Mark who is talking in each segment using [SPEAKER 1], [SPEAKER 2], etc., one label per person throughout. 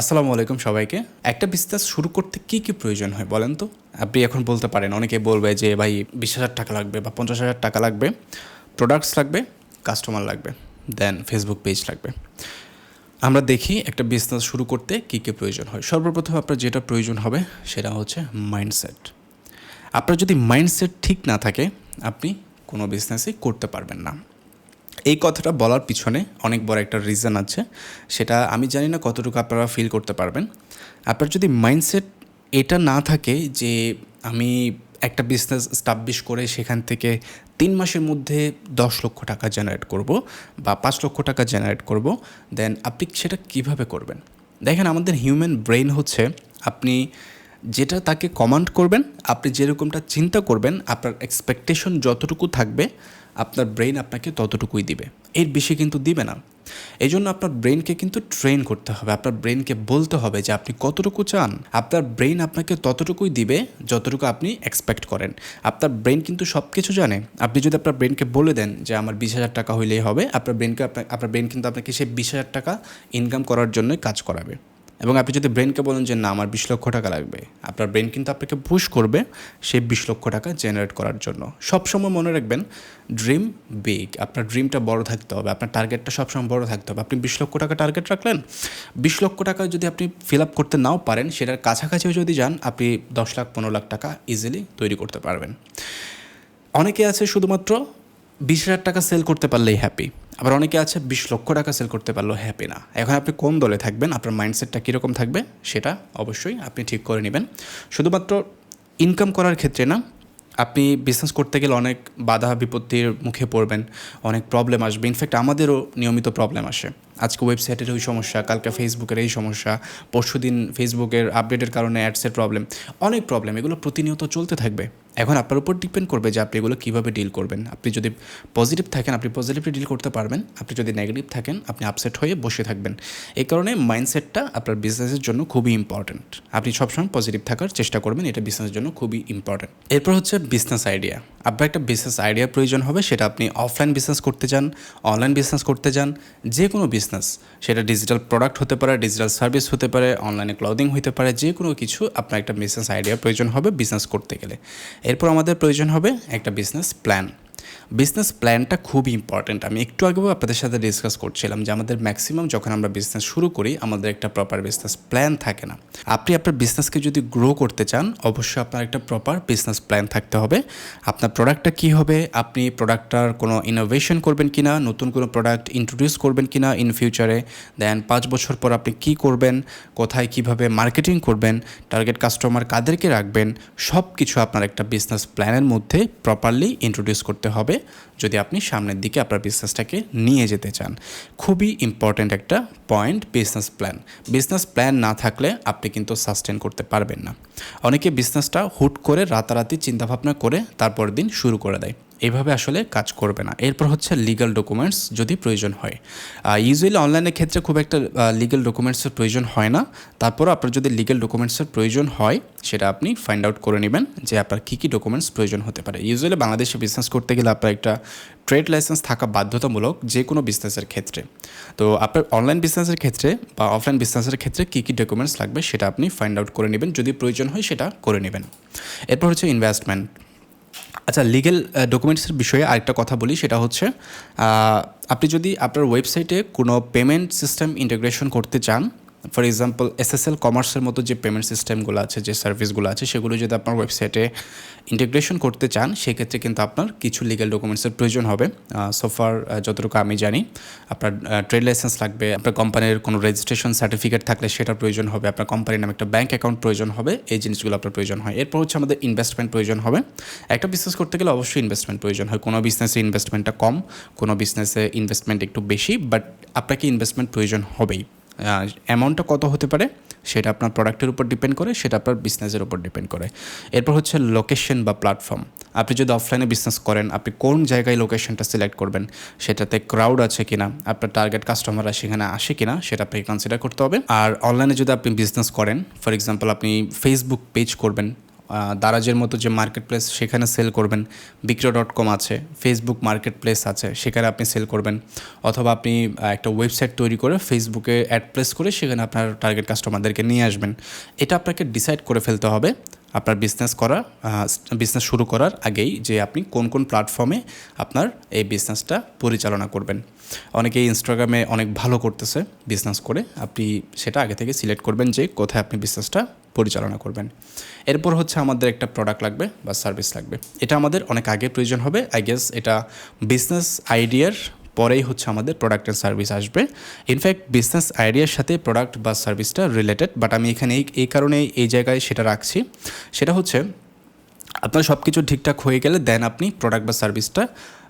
[SPEAKER 1] আসসালামু আলাইকুম সবাইকে। একটা বিজনেস শুরু করতে কি কি প্রয়োজন হয় বলেন তো? আপনি এখন বলতে পারেন, অনেকে বলবে যে, ভাই, বিশ হাজার টাকা লাগবে বা পঞ্চাশ হাজার টাকা লাগবে প্রোডাক্টস লাগবে কাস্টমার লাগবে দেন ফেসবুক পেজ লাগবে। আমরা দেখি একটা বিজনেস শুরু করতে কী কী প্রয়োজন হয়। সর্বপ্রথম আপনার যেটা প্রয়োজন হবে, সেটা হচ্ছে মাইন্ডসেট আপনার যদি মাইন্ডসেট ঠিক না থাকে, আপনি কোনো বিজনেসই করতে পারবেন না। এই কথাটা বলার পিছনে অনেক বড় একটা রিজন আছে। সেটা আমি জানি না কতটুকু আপনারা ফিল করতে পারবেন। আপনার যদি মাইন্ডসেট এটা না থাকে যে আমি একটা বিজনেস স্টাবলিশ করে সেখান থেকে তিন মাসের মধ্যে দশ লক্ষ টাকা জেনারেট করব বা পাঁচ লক্ষ টাকা জেনারেট করব দেন আপনি সেটা কীভাবে করবেন? দেখেন, আমাদের হিউম্যান ব্রেন হচ্ছে আপনি যেটা তাকে কমান্ড করবেন, আপনি যেরকমটা চিন্তা করবেন, আপনার এক্সপেকটেশন যতটুকু থাকবে, আপনার ব্রেন আপনাকে ততটুকুই দিবে। এর বেশি কিন্তু দিবে না। এই জন্য আপনার ব্রেনকে কিন্তু ট্রেন করতে হবে। আপনার ব্রেনকে বলতে হবে যে আপনি কতটুকু চান। আপনার ব্রেন আপনাকে ততটুকুই দিবে যতটুকু আপনি এক্সপেক্ট করেন। আপনার ব্রেন কিন্তু সব কিছু জানে। আপনি যদি আপনার ব্রেনকে বলে দেন যে আমার বিশ হাজার টাকা হইলেই হবে, আপনার ব্রেনকে আপনার আপনার ব্রেন কিন্তু আপনাকে সেই বিশ হাজার টাকা ইনকাম করার জন্যই কাজ করাবে। এবং আপনি যদি ব্রেনকে বলেন যে, না, আমার বিশ লক্ষ টাকা লাগবে, আপনার ব্রেন কিন্তু আপনাকে পুশ করবে সেই বিশ লক্ষ টাকা জেনারেট করার জন্য। সবসময় মনে রাখবেন ড্রিম বিগ আপনার ড্রিমটা বড় থাকতে হবে, আপনার টার্গেটটা সবসময় বড় থাকতে হবে। আপনি বিশ লক্ষ টাকা টার্গেট রাখলেন, বিশ লক্ষ টাকা যদি আপনি ফিল আপ করতে নাও পারেন, সেটার কাছাকাছিও যদি যান, আপনি দশ লাখ, পনেরো লাখ টাকা ইজিলি তৈরি করতে পারবেন। অনেকে আছে শুধুমাত্র বিশ হাজার টাকা সেল করতে পারলেই হ্যাপি আবার অনেকে আছে বিশ লক্ষ টাকা সেল করতে পারলেও হ্যাপি না। এখন আপনি কোন দলে থাকবেন? আপনার মাইন্ডসেটটা কীরকম থাকবে? সেটা অবশ্যই আপনি ঠিক করে নেবেন। শুধুমাত্র ইনকাম করার ক্ষেত্রে না, আপনি বিজনেস করতে গেলে অনেক বাধা বিপত্তির মুখে পড়বেন, অনেক প্রবলেম আসবে। ইনফ্যাক্ট আমাদেরও নিয়মিত প্রবলেম আসে। আজকে ওয়েবসাইটের ওই সমস্যা, কালকে ফেসবুকের এই সমস্যা পরশু দিন ফেসবুকের আপডেটের কারণে অ্যাডসের প্রবলেম অনেক প্রবলেম এগুলো প্রতিনিয়ত চলতে থাকবে। এখন আপনার উপর ডিপেন্ড করবে যে আপনি এগুলো কীভাবে ডিল করবেন। আপনি যদি পজিটিভ থাকেন, আপনি পজিটিভলি ডিল করতে পারবেন। আপনি যদি নেগেটিভ থাকেন, আপনি আপসেট হয়ে বসে থাকবেন। এই কারণে মাইন্ডসেটটা আপনার বিজনেসের জন্য খুবই ইম্পর্ট্যান্ট আপনি সবসময় পজিটিভ থাকার চেষ্টা করবেন, এটা বিজনেসের জন্য খুবই ইম্পর্ট্যান্ট এরপর হচ্ছে বিজনেস আইডিয়া আপনার একটা বিজনেস আইডিয়া প্রয়োজন হবে, সেটা আপনি অফলাইন বিজনেস করতে চান অনলাইন বিজনেস করতে চান যে কোনো বিজনেস সেটা ডিজিটাল প্রোডাক্ট হতে পারে ডিজিটাল সার্ভিস হতে পারে অনলাইনে ক্লদিং হতে পারে, যে কোনো কিছু আপনার একটা বিজনেস আইডিয়া প্রয়োজন হবে বিজনেস করতে গেলে। এরপর আমাদের প্রয়োজন হবে একটা বিজনেস প্ল্যান বিজনেস প্ল্যানটা খুবই ইম্পর্ট্যান্ট আমি একটু আগেও আপনাদের সাথে ডিসকাস করছিলাম যে আমাদের ম্যাক্সিমাম যখন আমরা বিজনেস শুরু করি, আমাদের একটা প্রপার বিজনেস প্ল্যান থাকে না। আপনি আপনার বিজনেসকে যদি গ্রো করতে চান, অবশ্যই আপনার একটা প্রপার বিজনেস প্ল্যান থাকতে হবে। আপনার প্রোডাক্টটা কী হবে? আপনি প্রোডাক্টটার কোনো ইনোভেশন করবেন কি না নতুন কোনো প্রোডাক্ট ইন্ট্রোডিউস করবেন কি না ইন ফিউচারে দেন পাঁচ বছর পর আপনি কী করবেন? কোথায় কীভাবে মার্কেটিং করবেন? টার্গেট কাস্টমার কাদেরকে রাখবেন? সব কিছু আপনার একটা বিজনেস প্ল্যানের মধ্যে প্রপারলি ইন্ট্রোডিউস করতে হবে। যদি আপনি সামনের দিকে আপনার বিজনেসটাকে নিয়ে যেতে চান। খুবই ইম্পর্ট্যান্ট একটা point business plan business plan না থাকলে আপনি কিন্তু সাস্টেন করতে পারবেন না। অনেকে বিজনেসটা হুট করে রাতারাতি চিন্তাভাবনা করে তারপর দিন শুরু করে দেয়। এভাবে আসলে কাজ করবে না। এরপর হচ্ছে লিগাল ডকুমেন্টস যদি প্রয়োজন হয়। ইউজুয়ালি অনলাইনের ক্ষেত্রে খুব একটা লিগাল ডকুমেন্টসের প্রয়োজন হয় না। তারপরও আপনার যদি লিগাল ডকুমেন্টসের প্রয়োজন হয়, সেটা আপনি ফাইন্ড আউট করে নেবেন যে আপনার কী কী ডকুমেন্টস প্রয়োজন হতে পারে। ইউজুয়ালি বাংলাদেশে বিজনেস করতে গেলে আপনার একটা ট্রেড লাইসেন্স থাকা বাধ্যতামূলক যে কোনো বিজনেসের ক্ষেত্রে। তো আপনার অনলাইন বিজনেসের ক্ষেত্রে বা অফলাইন বিজনেসের ক্ষেত্রে কী কী ডকুমেন্টস লাগবে, সেটা আপনি ফাইন্ড আউট করে নেবেন। যদি প্রয়োজন হয় সেটা করে নেবেন। এরপর হচ্ছে ইনভেস্টমেন্ট আচ্ছা লিগেল ডকুমেন্টসের বিষয়ে আরেকটা কথা বলি, সেটা হচ্ছে আপনি যদি আপনার ওয়েবসাইটে কোনো পেমেন্ট সিস্টেম ইন্টিগ্রেশন করতে চান ফর এক্সাম্পল এসএসএল কমার্সের মতো যে পেমেন্ট সিস্টেমগুলো আছে, যে সার্ভিসগুলো আছে, সেগুলো যদি আপনার ওয়েবসাইটে ইন্টিগ্রেশন করতে চান, সেক্ষেত্রে কিন্তু আপনার কিছু লিগাল ডকুমেন্টসের প্রয়োজন হবে। সোফার যতটুকু আমি জানি, আপনার ট্রেড লাইসেন্স লাগবে, আপনার কোম্পানির কোনো রেজিস্ট্রেশন সার্টিফিকেট থাকলে সেটা প্রয়োজন হবে, আপনার কোম্পানির নামে একটা ব্যাঙ্ক অ্যাকাউন্ট প্রয়োজন হবে, এই জিনিসগুলো আপনার প্রয়োজন হয়। এরপর হচ্ছে আমাদের ইনভেস্টমেন্ট প্রয়োজন হবে। একটা বিজনেস করতে গেলে অবশ্যই ইনভেস্টমেন্ট প্রয়োজন হয়। কোনো বিজনেসে ইনভেস্টমেন্টটা কম, কোনো বিজনেসে ইনভেস্টমেন্ট একটু বেশি বাট আপনাকে ইনভেস্টমেন্ট প্রয়োজন হবেই। অ্যামাউন্টটা কত হতে পারে সেটা আপনার প্রোডাক্টের উপর ডিপেন্ড করে, সেটা আপনার বিজনেসের উপর ডিপেন্ড করে। এরপর হচ্ছে লোকেশন বা প্ল্যাটফর্ম আপনি যদি অফলাইনে বিজনেস করেন, আপনি কোন জায়গায় লোকেশনটা সিলেক্ট করবেন, সেটাতে ক্রাউড আছে কিনা, আপনার টার্গেট কাস্টমাররা সেখানে আসে কিনা, সেটা আপনাকে কনসিডার করতে হবে। আর অনলাইনে যদি আপনি বিজনেস করেন ফর এক্সাম্পল আপনি ফেসবুক পেজ করবেন দারাজের মতো যে মার্কেট প্লেস সেখানে সেল করবেন। বিক্রয় ডট কম আছে ফেসবুক মার্কেট প্লেস আছে, সেখানে আপনি সেল করবেন। অথবা আপনি একটা ওয়েবসাইট তৈরি করে ফেসবুকে অ্যাড প্লেস করে সেখানে আপনার টার্গেট কাস্টমারদেরকে নিয়ে আসবেন। এটা আপনাকে ডিসাইড করে ফেলতে হবে আপনার বিজনেস করা বিজনেস শুরু করার আগেই যে আপনি কোন কোন প্ল্যাটফর্মে আপনার এই বিজনেসটা পরিচালনা করবেন। অনেকেই ইনস্টাগ্রামে অনেক ভালো করতেছে বিজনেস করে। আপনি সেটা আগে থেকে সিলেক্ট করবেন যে কোথায় আপনি বিজনেসটা পরিচালনা করবেন। এরপর হচ্ছে আমাদের একটা প্রোডাক্ট লাগবে বা সার্ভিস লাগবে। এটা আমাদের অনেক আগে প্রয়োজন হবে। আই গেস এটা বিজনেস আইডিয়ার পরেই হচ্ছে আমাদের প্রোডাক্ট অ্যান্ড সার্ভিস আসবে। ইনফ্যাক্ট বিজনেস আইডিয়ার সাথে প্রোডাক্ট বা সার্ভিসটা রিলেটেড বাট আমি এখানে এই কারণে এই জায়গায় সেটা রাখছি। সেটা হচ্ছে, আপনার সব কিছু ঠিকঠাক হয়ে গেলে দেন আপনি প্রোডাক্ট বা সার্ভিসটা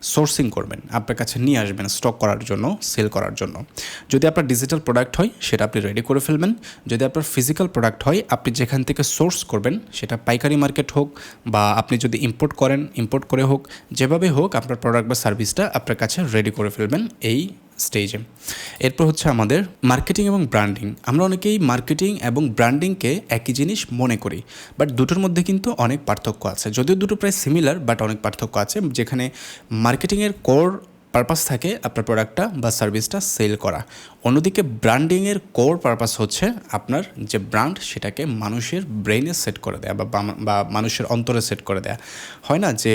[SPEAKER 1] সোর্সিং করবেন, আপনার কাছে নিয়ে আসবেন স্টক করার জন্য সেল করার জন্য। যদি আপনার ডিজিটাল প্রোডাক্ট হয়, সেটা আপনি রেডি করে ফেলবেন। যদি আপনার ফিজিক্যাল প্রোডাক্ট হয়, আপনি যেখান থেকে সোর্স করবেন, সেটা পাইকারি মার্কেট হোক বা আপনি যদি ইম্পোর্ট করেন ইম্পোর্ট করে হোক, যেভাবে হোক আপনার প্রোডাক্ট বা সার্ভিসটা আপনার কাছে রেডি করে ফেলবেন। এই স্টেজে। এরপর হচ্ছে আমাদের মার্কেটিং এবং ব্র্যান্ডিং আমরা অনেকেই মার্কেটিং এবং ব্র্যান্ডিংকে একই জিনিস মনে করি বাট দুটোর মধ্যে কিন্তু অনেক পার্থক্য আছে। যদিও দুটো প্রায় সিমিলার বাট অনেক পার্থক্য আছে, যেখানে মার্কেটিংয়ের কোর পারপাস থাকে আপনার প্রোডাক্টটা বা সার্ভিসটা সেল করা। অন্যদিকে ব্র্যান্ডিংয়ের কোর পারপাস হচ্ছে আপনার যে ব্র্যান্ড সেটাকে মানুষের ব্রেইনে সেট করে দেয়া বা মানুষের অন্তরে সেট করে দেয়া। হয় না যে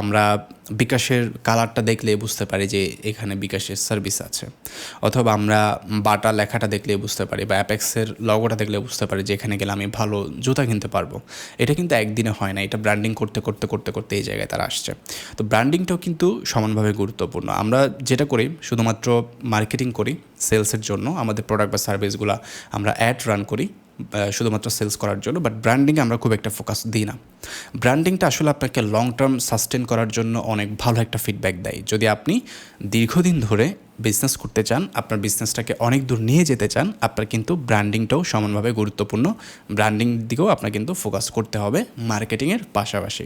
[SPEAKER 1] আমরা বিকাশের কালারটা দেখলে বুঝতে পারি যে এখানে বিকাশের সার্ভিস আছে। অথবা আমরা বাটা লেখাটা দেখলে বুঝতে পারি বা অ্যাপেক্সের লগোটা দেখলে বুঝতে পারি যে এখানে গেলে আমি ভালো জুতা কিনতে পারব। এটা কিন্তু একদিনে হয় না, এটা ব্র্যান্ডিং করতে করতে করতে করতে এই জায়গায় তারা আসছে। তো ব্র্যান্ডিংটাও কিন্তু সমানভাবে গুরুত্বপূর্ণ। আমরা যেটা করি, শুধুমাত্র মার্কেটিং করি সেলসের জন্য, আমাদের প্রোডাক্ট বা সার্ভিসগুলো আমরা অ্যাড রান করি। শুধুমাত্র সেলস করার জন্য বাট ব্র্যান্ডিংয়ে আমরা খুব একটা ফোকাস দিই না। ব্র্যান্ডিংটা আসলে আপনাকে লং টার্ম সাস্টেন করার জন্য অনেক ভালো একটা ফিডব্যাক দেয়। যদি আপনি দীর্ঘদিন ধরে বিজনেস করতে চান, আপনার বিজনেসটাকে অনেক দূর নিয়ে যেতে চান, আপনার কিন্তু ব্র্যান্ডিংটাও সমানভাবে গুরুত্বপূর্ণ। ব্র্যান্ডিং দিকেও আপনার কিন্তু ফোকাস করতে হবে মার্কেটিংয়ের পাশাপাশি।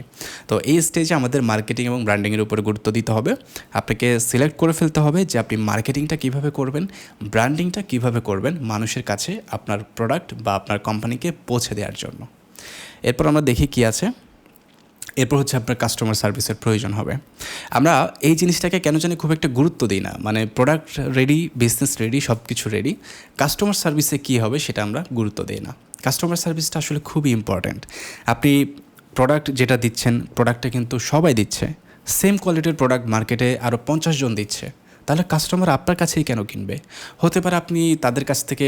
[SPEAKER 1] তো এই স্টেজে আমাদের মার্কেটিং এবং ব্র্যান্ডিংয়ের উপরে গুরুত্ব দিতে হবে। আপনাকে সিলেক্ট করে ফেলতে হবে যে আপনি মার্কেটিংটা কীভাবে করবেন ব্র্যান্ডিংটা কীভাবে করবেন মানুষের কাছে আপনার প্রোডাক্ট বা আপনার কোম্পানিকে পৌঁছে দেওয়ার জন্য। এরপর আমরা দেখি কি আছে। এরপর হচ্ছে আপনার কাস্টমার সার্ভিসের প্রয়োজন হবে। আমরা এই জিনিসটাকে কেন জানি খুব একটা গুরুত্ব দিই না। মানে প্রোডাক্ট রেডি বিজনেস রেডি সব কিছু রেডি কাস্টমার সার্ভিসে কী হবে সেটা আমরা গুরুত্ব দিই না। কাস্টমার সার্ভিসটা আসলে খুবই ইম্পর্ট্যান্ট আপনি প্রোডাক্ট যেটা দিচ্ছেন প্রোডাক্টটা কিন্তু সবাই দিচ্ছে। সেম কোয়ালিটির প্রোডাক্ট মার্কেটে আরও পঞ্চাশ জন দিচ্ছে। তাহলে কাস্টমার আপনার কাছেই কেন কিনবে? হতে পারে আপনি তাদের কাছ থেকে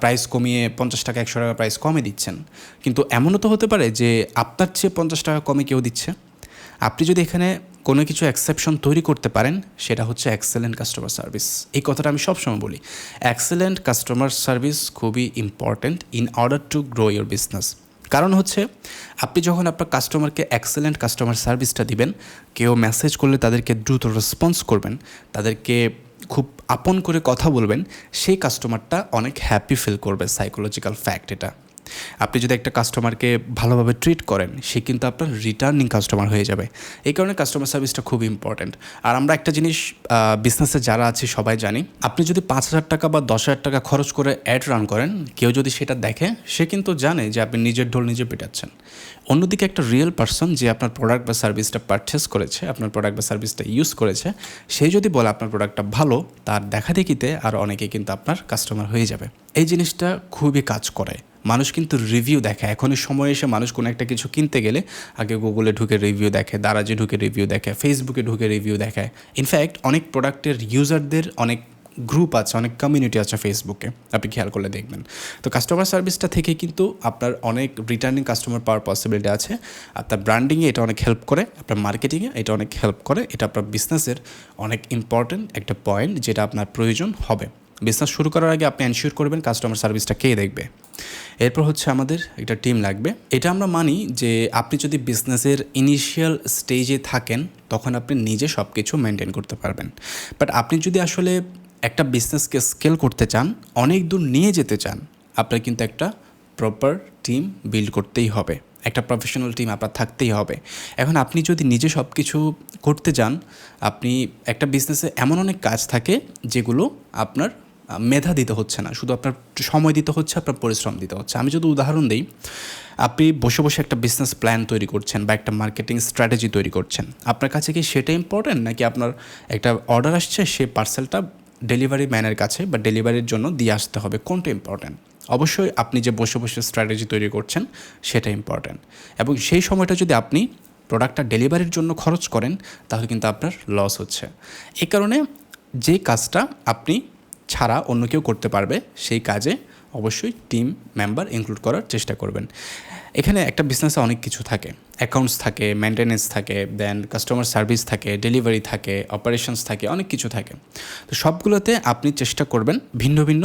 [SPEAKER 1] প্রাইস কমিয়ে পঞ্চাশ টাকা, একশো টাকা প্রাইস কমে দিচ্ছেন। কিন্তু এমনও তো হতে পারে যে আপনার চেয়ে পঞ্চাশ টাকা কমে কেউ দিচ্ছে। আপনি যদি এখানে কোনো কিছু এক্সেপশন তৈরি করতে পারেন, সেটা হচ্ছে এক্সেলেন্ট কাস্টমার সার্ভিস এই কথাটা আমি সবসময় বলি। এক্সেলেন্ট কাস্টমার সার্ভিস খুবই important in order to grow your business কারণ হচ্ছে, আপনি যখন আপনার কাস্টমারকে এক্সেলেন্ট কাস্টমার সার্ভিসটা দিবেন, কেউ মেসেজ করলে তাদেরকে দ্রুত রেসপন্স করবেন, তাদেরকে খুব আপন করে কথা বলবেন, সেই কাস্টমারটা অনেক হ্যাপি ফিল করবে সাইকোলজিক্যাল ফ্যাক্ট এটা। আপনি যদি একটা কাস্টমারকে ভালোভাবে ট্রিট করেন, সে কিন্তু আপনার রিটার্নিং কাস্টমার হয়ে যাবে। এই কারণে কাস্টমার সার্ভিসটা খুব ইম্পর্ট্যান্ট আর আমরা একটা জিনিস বিজনেসে যারা আছি সবাই জানি, আপনি যদি পাঁচ হাজার টাকা বা দশ হাজার টাকা খরচ করে অ্যাড রান করেন, কেউ যদি সেটা দেখে, সে কিন্তু জানে যে আপনি নিজের ঢোল নিজে পেটাচ্ছেন। অন্যদিকে একটা রিয়েল পার্সন যে আপনার প্রোডাক্ট বা সার্ভিসটা পারচেস করেছে, আপনার প্রোডাক্ট বা সার্ভিসটা ইউজ করেছে, সে যদি বলে আপনার প্রোডাক্টটা ভালো, তার দেখা দেখিতে আর অনেকে কিন্তু আপনার কাস্টমার হয়ে যাবে। এই জিনিসটা খুবই কাজ করে। মানুষ কিন্তু রিভিউ দেখে এখনই সময় এসে মানুষ কোনো একটা কিছু কিনতে গেলে আগে গুগলে ঢুকে রিভিউ দেখে দারাজে ঢুকে রিভিউ দেখে ফেসবুকে ঢুকে রিভিউ দেখে ইনফ্যাক্ট অনেক প্রোডাক্টের ইউজারদের অনেক গ্রুপ আছে, অনেক কমিউনিটি আছে ফেসবুকে আপনি খেয়াল করলে দেখবেন। তো কাস্টমার সার্ভিসটা থেকে কিন্তু আপনার অনেক রিটার্নিং কাস্টমার পাওয়ার পসিবিলিটি আছে। আপনার ব্র্যান্ডিংয়ে এটা অনেক হেল্প করে, আপনার মার্কেটিংয়ে এটা অনেক হেল্প করে। এটা আপনার বিজনেসের অনেক ইম্পর্ট্যান্ট একটা পয়েন্ট যেটা আপনার প্রয়োজন হবে। বিজনেস শুরু করার আগে আপনি এনশিওর করবেন কাস্টমার সার্ভিসটা কে দেখবে। এরপর হচ্ছে আমাদের একটা টিম লাগবে। এটা আমরা মানি যে আপনি যদি বিজনেসের ইনিশিয়াল স্টেজে থাকেন, তখন আপনি নিজে সব কিছু মেনটেন করতে পারবেন। বাট আপনি যদি আসলে একটা বিজনেসকে স্কেল করতে চান, অনেক দূর নিয়ে যেতে চান, আপনার কিন্তু একটা প্রপার টিম বিল্ড করতেই হবে। একটা প্রফেশনাল টিম আপনার থাকতেই হবে। এখন আপনি যদি নিজে সব কিছু করতে যান আপনি একটা বিজনেসে এমন অনেক কাজ থাকে যেগুলো আপনার মেধা দিতে হচ্ছে না, শুধু আপনার সময় দিতে হচ্ছে, আপনার পরিশ্রম দিতে হচ্ছে। আমি যদি উদাহরণ দিই, আপনি বসে বসে একটা বিজনেস প্ল্যান তৈরি করছেন বা একটা মার্কেটিং স্ট্র্যাটেজি তৈরি করছেন, আপনার কাছে কি সেটা ইম্পর্ট্যান্ট নাকি আপনার একটা অর্ডার আসছে সেই পার্সেলটা ডেলিভারি ম্যানের কাছে বা ডেলিভারির জন্য দিয়ে আসতে হবে? কোনটা ইম্পর্ট্যান্ট অবশ্যই আপনি যে বসে বসে স্ট্র্যাটেজি তৈরি করছেন, সেটা ইম্পর্ট্যান্ট এবং সেই সময়টা যদি আপনি প্রোডাক্টটা ডেলিভারির জন্য খরচ করেন, তাহলে কিন্তু আপনার লস হচ্ছে। এই কারণে যে কাজটা আপনি ছাড়া অন্য কেউ করতে পারবে, সেই কাজে অবশ্যই টিম মেম্বার ইনক্লুড করার চেষ্টা করবেন। এখানে একটা বিজনেসে অনেক কিছু থাকে। অ্যাকাউন্টস থাকে মেনটেনেন্স থাকে দেন কাস্টমার সার্ভিস থাকে ডেলিভারি থাকে অপারেশনস থাকে, অনেক কিছু থাকে। তো সবগুলোতে আপনি চেষ্টা করবেন ভিন্ন ভিন্ন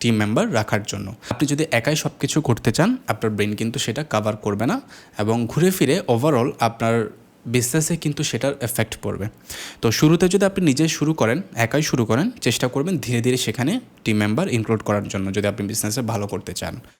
[SPEAKER 1] টিম মেম্বার রাখার জন্য। আপনি যদি একাই সব কিছু করতে চান, আপনার ব্রেন কিন্তু সেটা কাভার করবে না এবং ঘুরে ফিরে ওভারঅল আপনার বিজনেসে কিন্তু সেটার এফেক্ট পড়বে। তো শুরুতে যদি আপনি নিজে শুরু করেন, একাই শুরু করেন, চেষ্টা করবেন ধীরে ধীরে সেখানে টিম মেম্বার ইনক্লুড করার জন্য যদি আপনি বিজনেসে ভালো করতে চান।